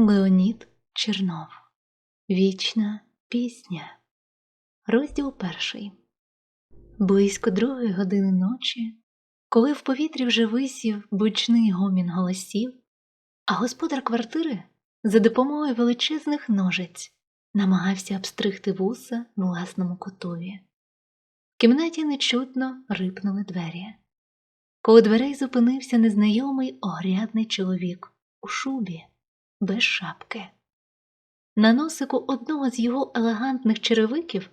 Леонід Чернов. Вічна пісня. Розділ перший. Близько другої години ночі, коли в повітрі вже висів бучний гомін голосів, а господар квартири за допомогою величезних ножиць намагався обстригти вуса власному котові. В кімнаті нечутно рипнули двері. Коло дверей зупинився незнайомий огрядний чоловік у шубі, без шапки. На носику одного з його елегантних черевиків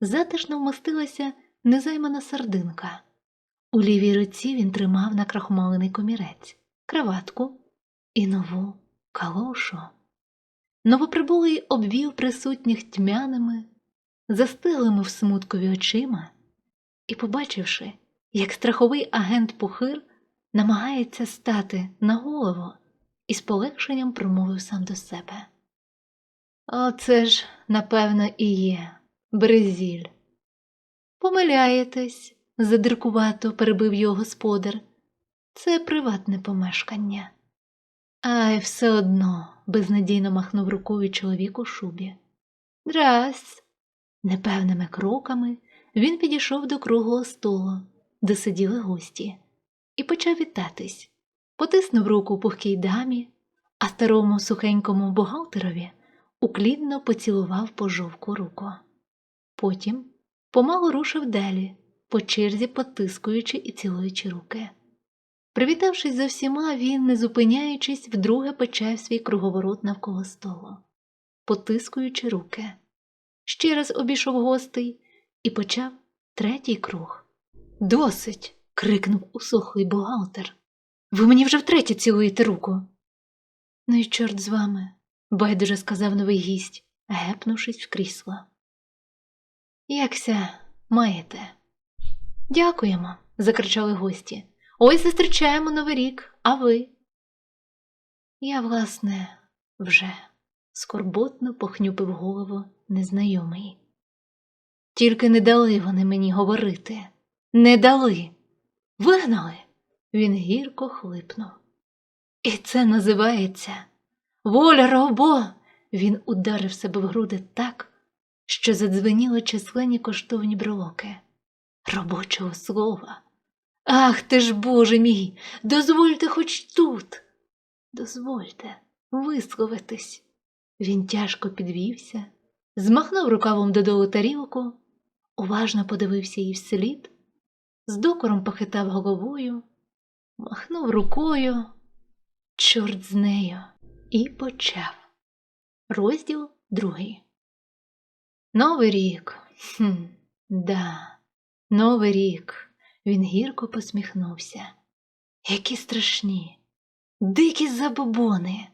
затишно вмостилася незаймана сардинка. У лівій руці він тримав накрахмалений комірець, краватку і нову калошу. Новоприбулий обвів присутніх тьмяними, застиглими в смуткові очима і, побачивши, як страховий агент Пухир намагається стати на голову, і з полегшенням промовив сам до себе. Оце ж, напевно, і є Брезіль. Помиляєтесь, задиркувато перебив його господар. Це приватне помешкання. Ай, все одно, безнадійно махнув рукою чоловік у шубі. Здрась. Непевними кроками він підійшов до круглого столу, де сиділи гості, і почав вітатись, потиснув руку пухкій дамі, а старому сухенькому бухгалтерові уклінно поцілував пожовку руку. Потім помалу рушив далі, по черзі потискуючи і цілуючи руки. Привітавшись за всіма, він, не зупиняючись, вдруге почав свій круговорот навколо столу, потискуючи руки. Ще раз обійшов гостей і почав третій круг. Досить. крикнув усохлий бухгалтер. Ви мені вже втретє цілуєте руку. Ну і чорт з вами, байдуже сказав новий гість, гепнувшись в крісло. Якся маєте? Дякуємо, закричали гості. Ось зустрічаємо новий рік, а ви? Я, власне, вже скорботно похнюпив голову незнайомий. Тільки не дали вони мені говорити, не дали. Вигнали. Він гірко хлипнув. І це називається воля робо. Він ударив себе в груди так, що задзвеніли численні коштовні брелоки. Робочого слова. Ах ти ж, Боже мій, дозвольте хоч тут. Дозвольте висловитись. Він тяжко підвівся, змахнув рукавом додолу тарілку, уважно подивився їй вслід, з докором похитав головою, махнув рукою, чорт з нею, і почав. Розділ другий. Новий рік. Хм, да, новий рік. Він гірко посміхнувся. Які страшні, дикі забобони.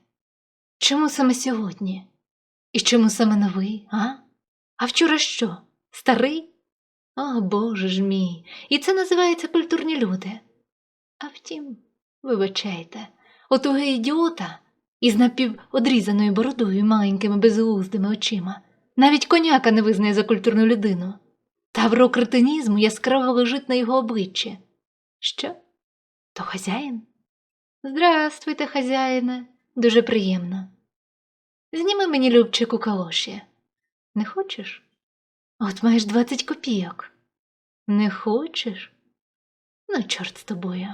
Чому саме сьогодні? І чому саме новий, а? А вчора що? Старий? О, Боже ж мій, і це називається культурні люди. А втім, вибачайте, отого ідіота із напіводрізаною бородою і маленькими безглуздими очима навіть коняка не визнає за культурну людину. Тавро кретинізму яскраво лежить на його обличчі. Що? То хазяїн? Здравствуйте, хазяїне, дуже приємно. Зніми мені Любчику калоші. Не хочеш? От маєш двадцять копійок. Не хочеш? Ну, чорт з тобою.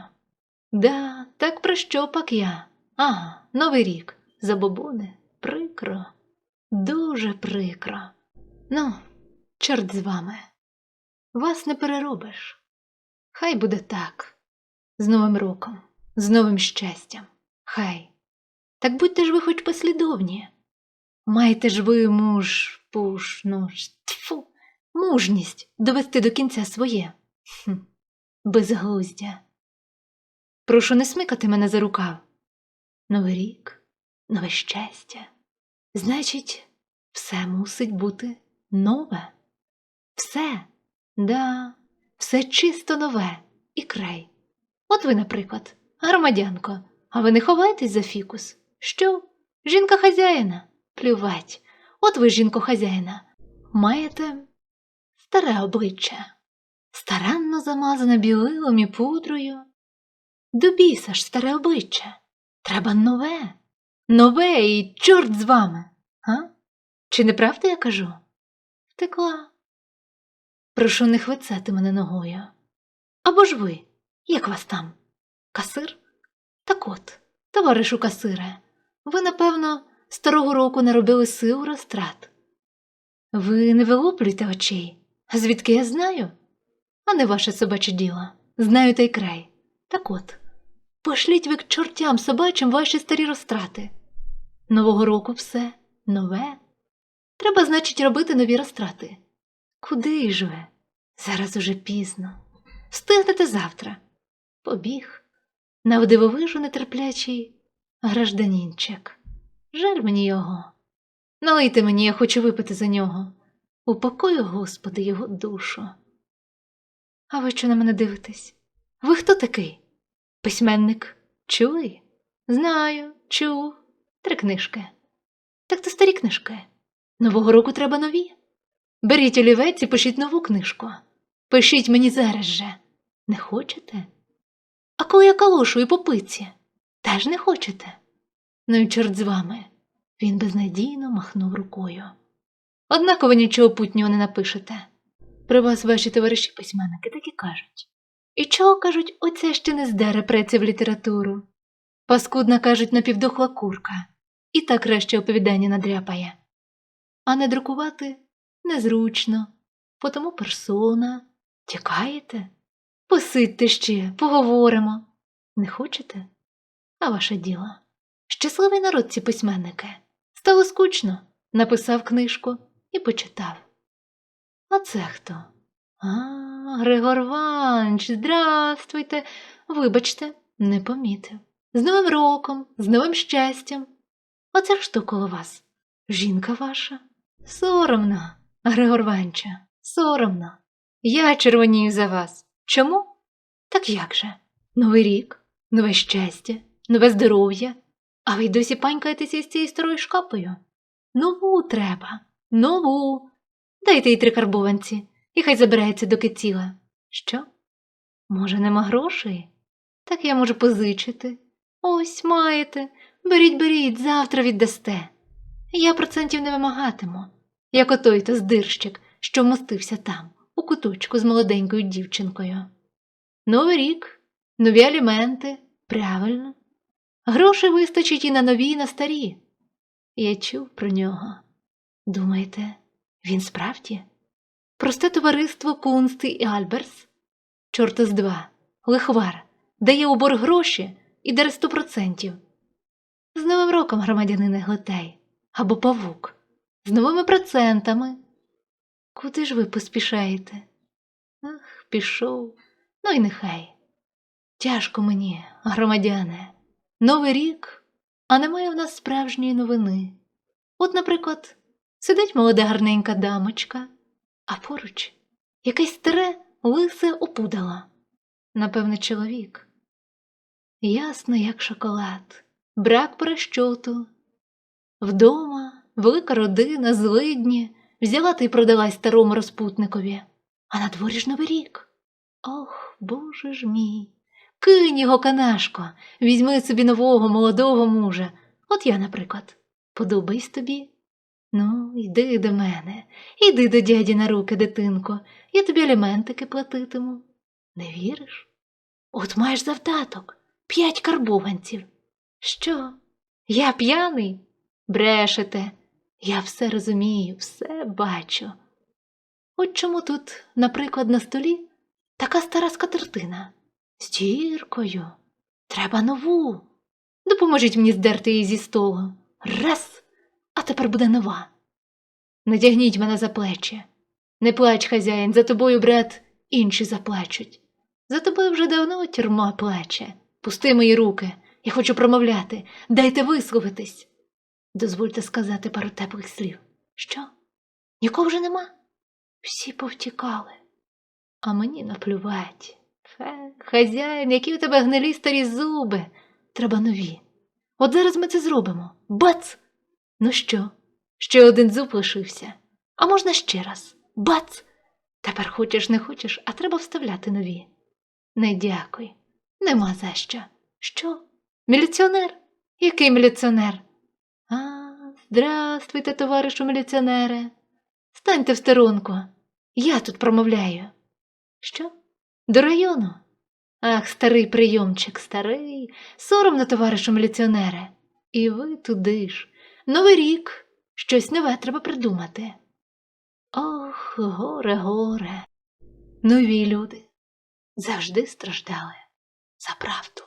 Да, так про що пак я? Ага, новий рік. Забобони. Прикро, дуже прикро. Ну, чорт з вами. Вас не переробиш. Хай буде так. З Новим роком, з новим щастям. Хай. Так будьте ж ви хоч послідовні. Маєте ж ви муж, пуш, ну, тьфу, мужність довести до кінця своє. Хм, безглуздя. Прошу не смикати мене за рукав. Новий рік, нове щастя. Значить, все мусить бути нове. Все. Да, все чисто нове і край. От ви, наприклад, громадянко, а ви не ховаєтесь за фікус? Що? Жінка хазяїна? Плювать. От ви, жінко хазяїна, маєте старе обличчя, старанно замазане білилом і пудрою. До біса ж старе обличчя. Треба нове. Нове і чорт з вами. А? Чи не правда я кажу? Втекла. Прошу не хвицати мене ногою. Або ж ви, як вас там? Касир? Так от, товаришу касире, ви, напевно, старого року наробили сил розтрат. Ви не вилоплюйте очей, а звідки я знаю? А не ваше собаче діло. Знаю та й край. Так от, пошліть ви к чортям собачим ваші старі розтрати. Нового року все нове. Треба, значить, робити нові розтрати. Куди ж ви? Зараз уже пізно. Встигнете завтра. Побіг. Навдивовижу нетерплячий гражданінчик. Жаль мені його. Налийте мені, я хочу випити за нього. Упокою, Господи, його душу. А ви що на мене дивитесь? Ви хто такий? Письменник? Чули? Знаю, чув. Три книжки. Так то старі книжки. Нового року треба нові. Беріть олівець і пишіть нову книжку. Пишіть мені зараз же. Не хочете? А коли я калошую по пиці, теж не хочете? Ну і чорт з вами. Він безнадійно махнув рукою. Однаково нічого путнього не напишете. При вас ваші товариші письменники так і кажуть. І чого кажуть, оце ще не здере преці в літературу. Паскудна кажуть напівдохла курка, і так краще оповідання надряпає. А не друкувати незручно, потому персона. Тікаєте? Посидьте ще, поговоримо. Не хочете? А ваше діло. Щасливий народ ці письменники. Стало скучно, написав книжку і почитав. А це хто? А, Григор Ванч, здравствуйте. Вибачте, не помітив. З Новим роком, з новим щастям. Оце ж то коло вас. Жінка ваша? Соромно, Григор Ванча, соромно. Я червонію за вас. Чому? Так як же? Новий рік, нове щастя, нове здоров'я. А ви й досі панькаєтеся з цією старою шкапою? Нову треба, нову. Дайте їй три карбованці, і хай забирається доки ціла. Що? Може, нема грошей? Так я можу позичити. Ось маєте. Беріть, беріть, завтра віддасте. Я процентів не вимагатиму, як отой то здирщик, що вмостився там, у куточку з молоденькою дівчинкою. Новий рік, нові аліменти, правильно. Грошей вистачить і на нові, і на старі. Я чув про нього. Думаєте, він справді? Просте товариство Кунсти і Альберс? Чорта з два, лихвар, дає у борг гроші і дере сто процентів. З новим роком, громадянине Глитей, або павук, з новими процентами. Куди ж ви поспішаєте? Ах, пішов, ну і нехай. Тяжко мені, громадяне. Новий рік, а немає в нас справжньої новини. От, наприклад, сидить молода гарненька дамочка, а поруч якесь старе лисе опудало. Напевне, чоловік. Ясно, як шоколад, брак перещоту. Вдома велика родина, злидні, взяла та й продалась старому розпутникові, а на дворі ж новий рік. Ох, боже ж мій. Кинь його, канашко, візьми собі нового молодого мужа. От я, наприклад, подобаюсь тобі. Ну, йди до мене, іди до дяді на руки, дитинко, я тобі аліментики платитиму. Не віриш? От маєш завдаток п'ять карбованців. Що? Я п'яний? Брешете, я все розумію, все бачу. От чому тут, наприклад, на столі така стара скатертина? З діркою. Треба нову. Допоможіть мені здерти її зі столу. Раз, тепер буде нова. Не тягніть мене за плечі. Не плач, хазяїн, за тобою, брат, інші заплачуть. За тобою вже давно тюрма плаче. Пусти мої руки, я хочу промовляти, дайте висловитись. Дозвольте сказати пару теплих слів. Що? Нікого вже нема? Всі повтікали, а мені наплювать. Фе, хазяїн, які у тебе гнилі старі зуби. Треба нові. От зараз ми це зробимо. Бац! Ну що? Ще один зуб лишився. А можна ще раз. Бац! Тепер хочеш, не хочеш, а треба вставляти нові. Не дякуй. Нема за що. Що? Міліціонер? Який міліціонер? А, Здравствуйте, товаришу міліціонере. Станьте в сторонку. Я тут промовляю. Що? До району? Ах, старий прийомчик, старий, соромно, товаришу міліціонере. І ви туди ж. Новий рік, щось нове треба придумати. Ох, горе, горе. Нові люди завжди страждали за правду.